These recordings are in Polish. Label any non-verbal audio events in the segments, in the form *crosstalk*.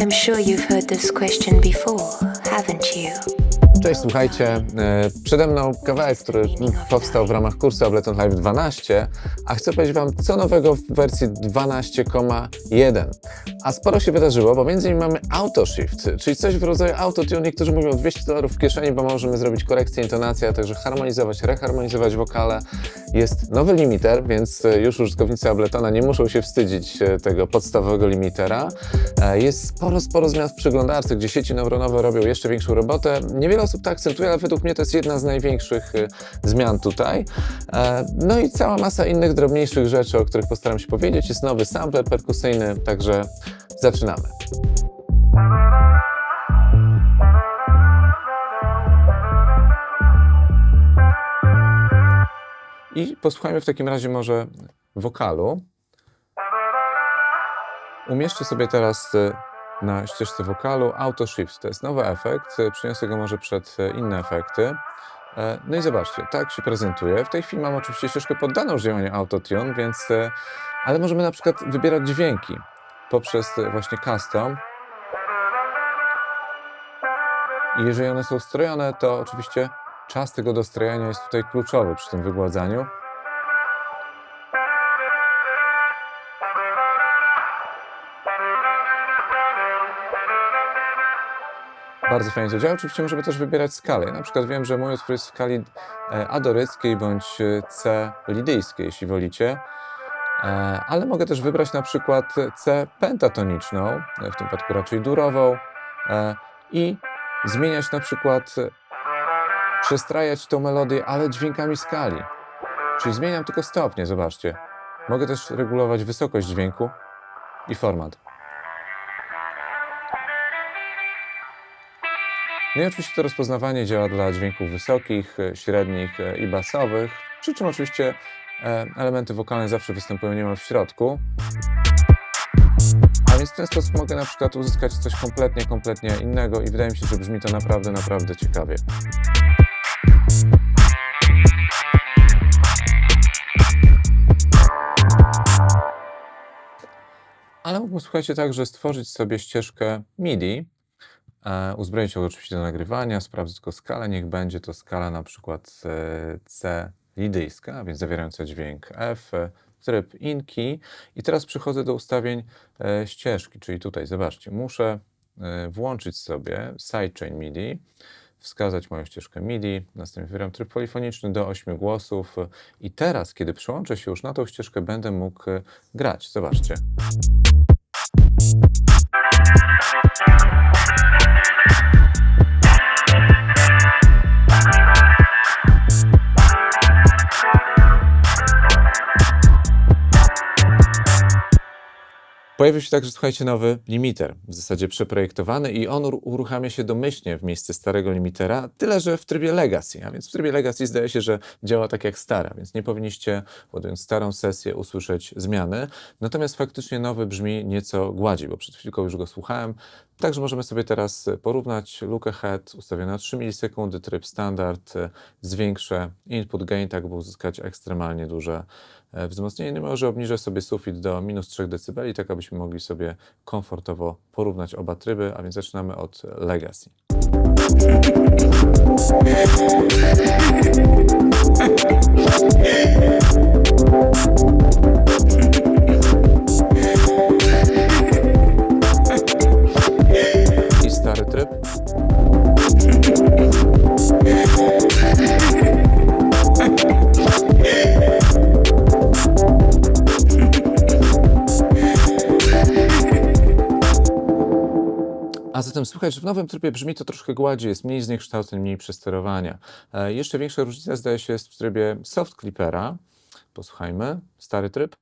I'm sure you've heard this question before, haven't you? Cześć, słuchajcie. e, Przede mną kawałek, który powstał w ramach kursu Ableton Live 12, a chcę powiedzieć Wam, co nowego w wersji 12,1. A sporo się wydarzyło, bo między innymi mamy Auto Shift, czyli coś w rodzaju autotune. Niektórzy mówią 200 dolarów w kieszeni, bo możemy zrobić korekcję intonacji, a także harmonizować, reharmonizować wokale. Jest nowy limiter, więc e, już użytkownicy Abletona nie muszą się wstydzić e, tego podstawowego limitera. Jest sporo, sporo zmian w przeglądarce, gdzie sieci neuronowe robią jeszcze większą robotę. Niewiele osób to akcentuje, ale według mnie to jest jedna z największych e, zmian tutaj. E, No i cała masa innych drobniejszych rzeczy, o których postaram się powiedzieć. Jest nowy sampler perkusyjny, także zaczynamy. I posłuchajmy w takim razie może wokalu. Umieszczę sobie teraz e, na ścieżce wokalu Auto Shift. To jest nowy efekt. E, Przyniosę go może przed e, inne efekty. E, No i zobaczcie, tak się prezentuje. W tej chwili mam oczywiście ścieżkę poddaną już działaniu Autotune, więc... Ale możemy na przykład wybierać dźwięki poprzez właśnie custom. I jeżeli one są strojone, to oczywiście czas tego dostrojenia jest tutaj kluczowy przy tym wygładzaniu. Bardzo fajnie to działa. Oczywiście możemy też wybierać skalę. Na przykład wiem, że mój utwór jest w skali e, adoryckiej bądź e, C lidyjskiej, jeśli wolicie. E, Ale mogę też wybrać na przykład C pentatoniczną, w tym przypadku raczej durową i zmieniać na przykład, przestrajać tą melodię, ale dźwiękami skali. Czyli zmieniam tylko stopnie, zobaczcie. Mogę też regulować wysokość dźwięku i format. No i oczywiście to rozpoznawanie działa dla dźwięków wysokich, średnich i basowych, przy czym oczywiście e, elementy wokalne zawsze występują niemal w środku. A więc w ten sposób mogę na przykład uzyskać coś kompletnie, kompletnie innego i wydaje mi się, że brzmi to naprawdę, naprawdę ciekawie. Ale mógłbym, słuchajcie, także stworzyć sobie ścieżkę MIDI, e, uzbroić ją oczywiście do nagrywania, sprawdzić tylko skalę, niech będzie to skala na przykład e, C lidyjska, a więc zawierająca dźwięk F, e, tryb in key. I teraz przechodzę do ustawień ścieżki, czyli tutaj, zobaczcie, muszę włączyć sobie sidechain MIDI, wskazać moją ścieżkę MIDI, następnie wybieram tryb polifoniczny do 8 głosów i teraz, kiedy przełączę się już na tą ścieżkę, będę mógł grać. Zobaczcie. Pojawił się także, słuchajcie, nowy limiter, w zasadzie przeprojektowany i on ur- uruchamia się domyślnie w miejsce starego limitera, tyle że w trybie Legacy, a więc w trybie Legacy zdaje się, że działa tak jak stara, więc nie powinniście, ładując starą sesję, usłyszeć zmiany. Natomiast faktycznie nowy brzmi nieco gładziej, bo przed chwilką już go słuchałem, Także możemy sobie teraz porównać look ahead ustawiony na 3 milisekundy, tryb standard, e, zwiększę input gain, tak by uzyskać ekstremalnie duże e, wzmocnienie. No może obniżę sobie sufit do minus 3 dB, tak abyśmy mogli sobie komfortowo porównać oba tryby, a więc zaczynamy od Legacy. *laughs* zatem słychać, że w nowym trybie brzmi to troszkę gładziej, jest mniej zniekształceń, mniej przesterowania. E, jeszcze większa różnica zdaje się jest w trybie soft clippera. Posłuchajmy. Stary tryb.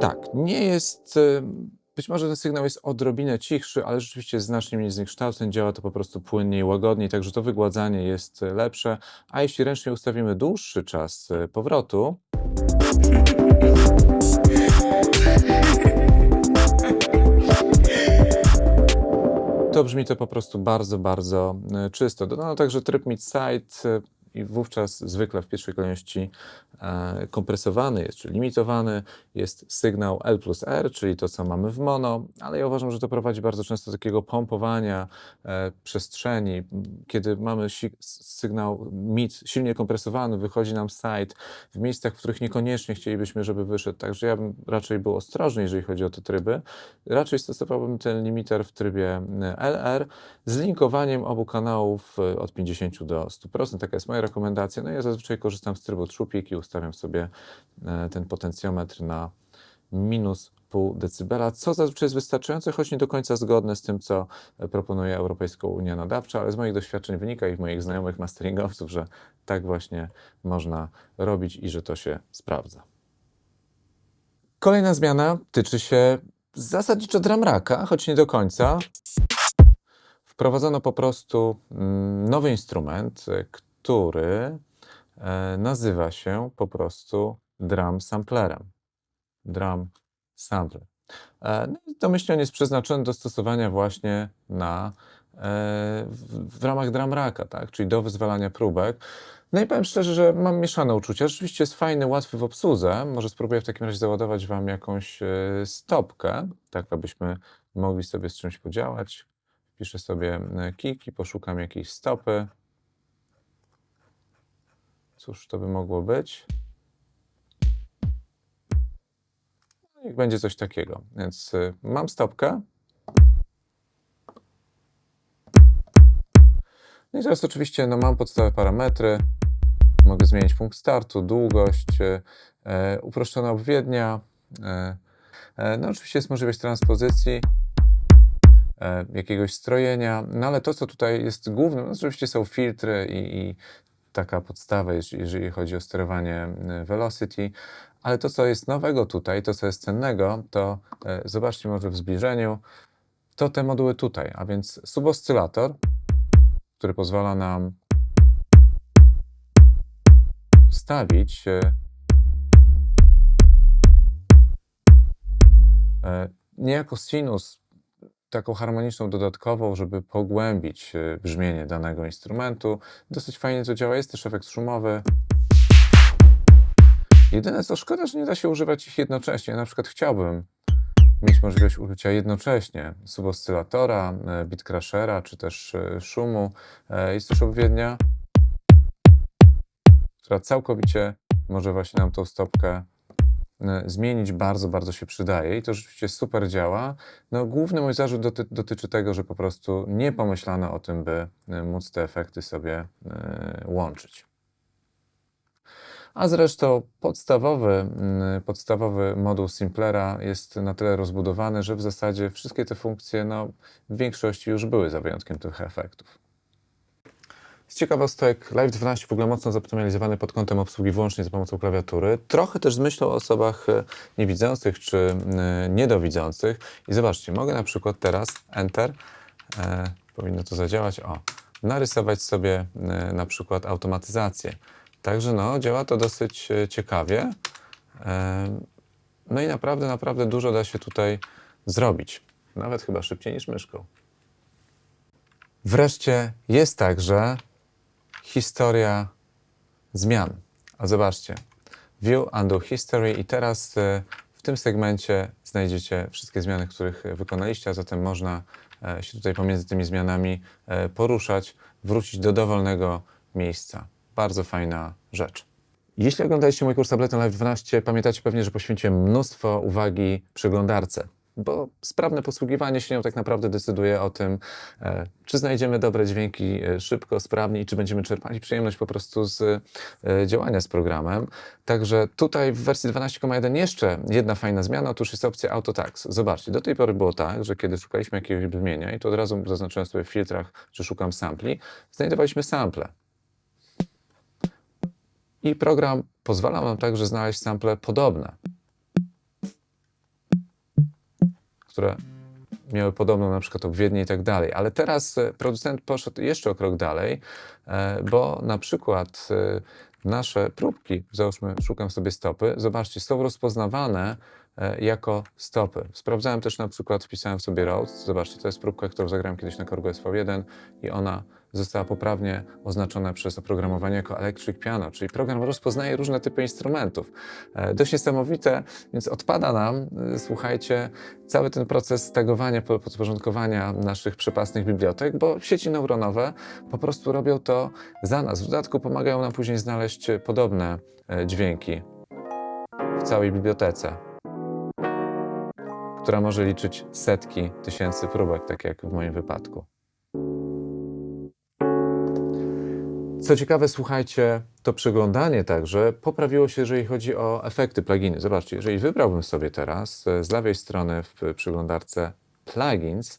Tak, nie jest. Być może ten sygnał jest odrobinę cichszy, ale rzeczywiście znacznie mniej zniekształceń, działa to po prostu płynniej, łagodniej, także to wygładzanie jest y, lepsze. A jeśli ręcznie ustawimy dłuższy czas y, powrotu, to brzmi to po prostu bardzo, bardzo e, czysto. Dodano także tryb mid-side e, i wówczas zwykle w pierwszej kolejności e, kompresowany jest, czy limitowany jest sygnał L plus R, czyli to, co mamy w mono, ale ja uważam, że to prowadzi bardzo często do takiego pompowania e, przestrzeni. Kiedy mamy sygnał mid silnie kompresowany, wychodzi nam side w miejscach, w których niekoniecznie chcielibyśmy, żeby wyszedł. Także ja bym raczej był ostrożny, jeżeli chodzi o te tryby. Raczej stosowałbym ten limiter w trybie e, LR z linkowaniem obu kanałów od 50 do 100%. Taka jest moja rekomendacja. No ja zazwyczaj korzystam z trybu trzupik i ustawiam sobie e, ten potencjometr na minus pół decybela, co zazwyczaj jest wystarczające, choć nie do końca zgodne z tym, co proponuje Europejska Unia Nadawcza, ale z moich doświadczeń wynika i moich znajomych masteringowców, że tak właśnie można robić i że to się sprawdza. Kolejna zmiana tyczy się zasadniczo dramraka, choć nie do końca. Wprowadzono po prostu mm, nowy instrument, y, który e, nazywa się po prostu drum samplerem. Drum sampler. E, No i on jest przeznaczony do stosowania właśnie na, e, w, w ramach drum racka, tak? czyli do wyzwalania próbek. No i powiem szczerze, że mam mieszane uczucia. Rzeczywiście jest fajny, łatwy w obsłudze. Może spróbuję w takim razie załadować Wam jakąś stopkę, tak abyśmy mogli sobie z czymś podziałać. Piszę sobie kiki, poszukam jakiejś stopy. Cóż to by mogło być? No, Niech będzie coś takiego. Więc y, mam stopkę. No i teraz oczywiście no, mam podstawowe parametry. Mogę zmienić punkt startu, długość, e, uproszczona obwiednia. E, no oczywiście jest możliwość transpozycji jakiegoś strojenia, no ale to, co tutaj jest głównym, no oczywiście są filtry i, i taka podstawa, jeżeli chodzi o sterowanie y, velocity, ale to, co jest nowego tutaj, to, co jest cennego, to e, zobaczcie może w zbliżeniu, to te moduły tutaj, a więc suboscylator, który pozwala nam ustawić e, e, niejako sinus taką harmoniczną dodatkową, żeby pogłębić e, brzmienie danego instrumentu. Dosyć fajnie to działa, jest też efekt szumowy. Jedyne co szkoda, że nie da się używać ich jednocześnie. Ja na przykład chciałbym mieć możliwość użycia jednocześnie suboscylatora, e, bitcrashera czy też e, szumu. Jest też odpowiednia, która całkowicie może właśnie nam tą stopkę zmienić, bardzo, bardzo się przydaje i to rzeczywiście super działa. No, główny mój zarzut doty dotyczy tego, że po prostu nie pomyślano o tym, by e, móc te efekty sobie e, łączyć. A zresztą podstawowy, mm, podstawowy moduł Simplera jest na tyle rozbudowany, że w zasadzie wszystkie te funkcje no, w większości już były, za wyjątkiem tych efektów. Ciekawostek, Live 12 w ogóle mocno zoptymalizowany pod kątem obsługi wyłącznie za pomocą klawiatury. Trochę też z myślą o osobach e, niewidzących czy e, niedowidzących. I zobaczcie, mogę na przykład teraz Enter, e, powinno to zadziałać, o, narysować sobie e, na przykład automatyzację. Także no, działa to dosyć e, ciekawie. E, No i naprawdę, naprawdę dużo da się tutaj zrobić. Nawet chyba szybciej niż myszką. Wreszcie jest także historia zmian. A zobaczcie, View, Undo History i teraz e, w tym segmencie znajdziecie wszystkie zmiany, których wykonaliście, a zatem można e, się tutaj pomiędzy tymi zmianami e, poruszać, wrócić do dowolnego miejsca. Bardzo fajna rzecz. Jeśli oglądaliście mój kurs Ableton Live 12, pamiętacie pewnie, że poświęciłem mnóstwo uwagi przeglądarce, bo sprawne posługiwanie się nią tak naprawdę decyduje o tym, e, czy znajdziemy dobre dźwięki e, szybko, sprawnie i czy będziemy czerpali przyjemność po prostu z e, działania z programem. Także tutaj w wersji 12.1 jeszcze jedna fajna zmiana, otóż jest opcja Auto. Zobaczcie, do tej pory było tak, że kiedy szukaliśmy jakiegoś brzmienia i to od razu zaznaczyłem sobie w filtrach, że szukam sampli, znajdowaliśmy sample. I program pozwala nam także znaleźć sample podobne, które miały podobną na przykład obwiednię i tak dalej. Ale teraz e, producent poszedł jeszcze o krok dalej, e, bo na przykład e, nasze próbki, załóżmy, szukam sobie stopy, zobaczcie, są rozpoznawane jako stopy. Sprawdzałem też na przykład, wpisałem sobie Rhodes. Zobaczcie, to jest próbka, którą zagrałem kiedyś na Korgu SV1 i ona została poprawnie oznaczona przez oprogramowanie jako Electric Piano, czyli program rozpoznaje różne typy instrumentów. E, Dość niesamowite, więc odpada nam, y, słuchajcie, cały ten proces tagowania, po- podporządkowania naszych przepasnych bibliotek, bo sieci neuronowe po prostu robią to za nas. W dodatku pomagają nam później znaleźć e, podobne e, dźwięki w całej bibliotece, która może liczyć setki tysięcy próbek, tak jak w moim wypadku. Co ciekawe, słuchajcie, to przeglądanie także poprawiło się, jeżeli chodzi o efekty pluginy. Zobaczcie, jeżeli wybrałbym sobie teraz e, z lewej strony w przeglądarce plugins,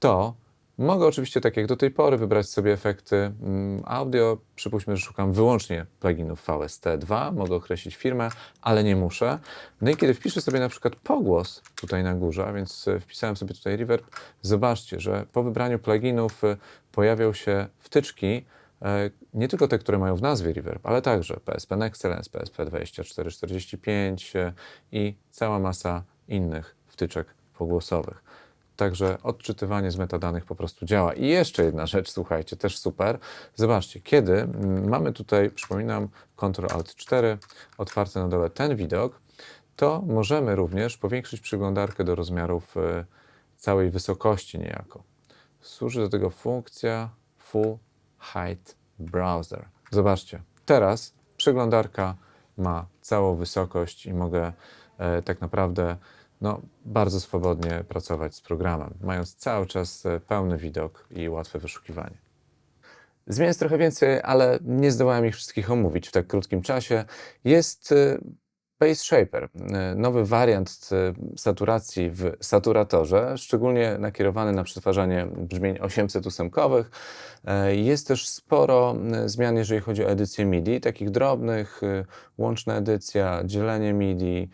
to mogę oczywiście, tak jak do tej pory, wybrać sobie efekty mm, audio. Przypuśćmy, że szukam wyłącznie pluginów VST2, mogę określić firmę, ale nie muszę. No i kiedy wpiszę sobie na przykład pogłos tutaj na górze, a więc e, wpisałem sobie tutaj reverb, zobaczcie, że po wybraniu pluginów e, pojawią się wtyczki, E, nie tylko te, które mają w nazwie Reverb, ale także PSP Excellence, PSP 2445 e, i cała masa innych wtyczek pogłosowych. Także odczytywanie z metadanych po prostu działa. I jeszcze jedna rzecz, słuchajcie, też super. Zobaczcie, kiedy mm, mamy tutaj, przypominam, Ctrl Alt 4, otwarty na dole ten widok, to możemy również powiększyć przeglądarkę do rozmiarów e, całej wysokości niejako. Służy do tego funkcja Full Height Browser. Zobaczcie, teraz przeglądarka ma całą wysokość i mogę e, tak naprawdę no, bardzo swobodnie pracować z programem, mając cały czas e, pełny widok i łatwe wyszukiwanie. Zmian jest trochę więcej, ale nie zdołałem ich wszystkich omówić w tak krótkim czasie. Jest e, Base Shaper, e, nowy wariant saturacji w saturatorze, szczególnie nakierowany na przetwarzanie brzmień 808-kowych. E, Jest też sporo zmian, jeżeli chodzi o edycję MIDI, takich drobnych, łączna edycja, dzielenie MIDI.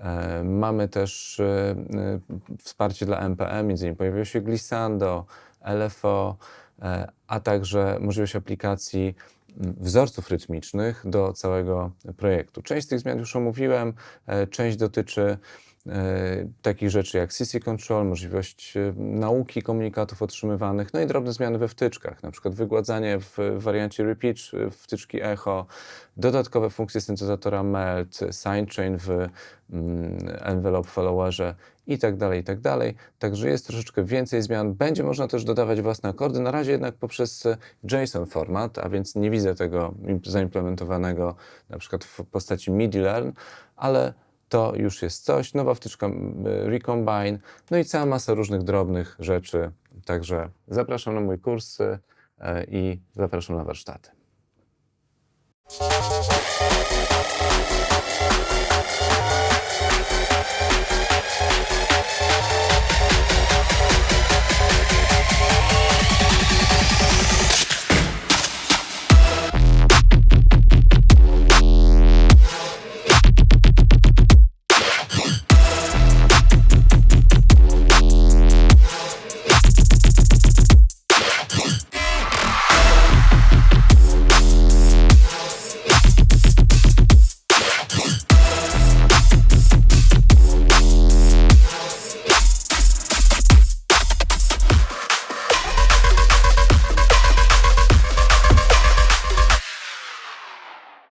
E, Mamy też e, e, wsparcie dla MPM, między innymi pojawiło się Glissando, LFO, a także możliwość aplikacji m, wzorców rytmicznych do całego projektu. Część z tych zmian już omówiłem, część dotyczy takich rzeczy jak CC Control, możliwość e, nauki komunikatów otrzymywanych, no i drobne zmiany we wtyczkach, na przykład wygładzanie w wariancie repeat e, wtyczki echo, dodatkowe funkcje syntezatora melt, sidechain w mm, envelope followerze i tak dalej, i tak dalej. Także jest troszeczkę więcej zmian. Będzie można też dodawać własne akordy, na razie jednak poprzez e, JSON format, a więc nie widzę tego im- zaimplementowanego na przykład w postaci MIDI Learn, ale to już jest coś. Nowa wtyczka Recombine, no i cała masa różnych drobnych rzeczy. Także zapraszam na mój kurs e, i zapraszam na warsztaty.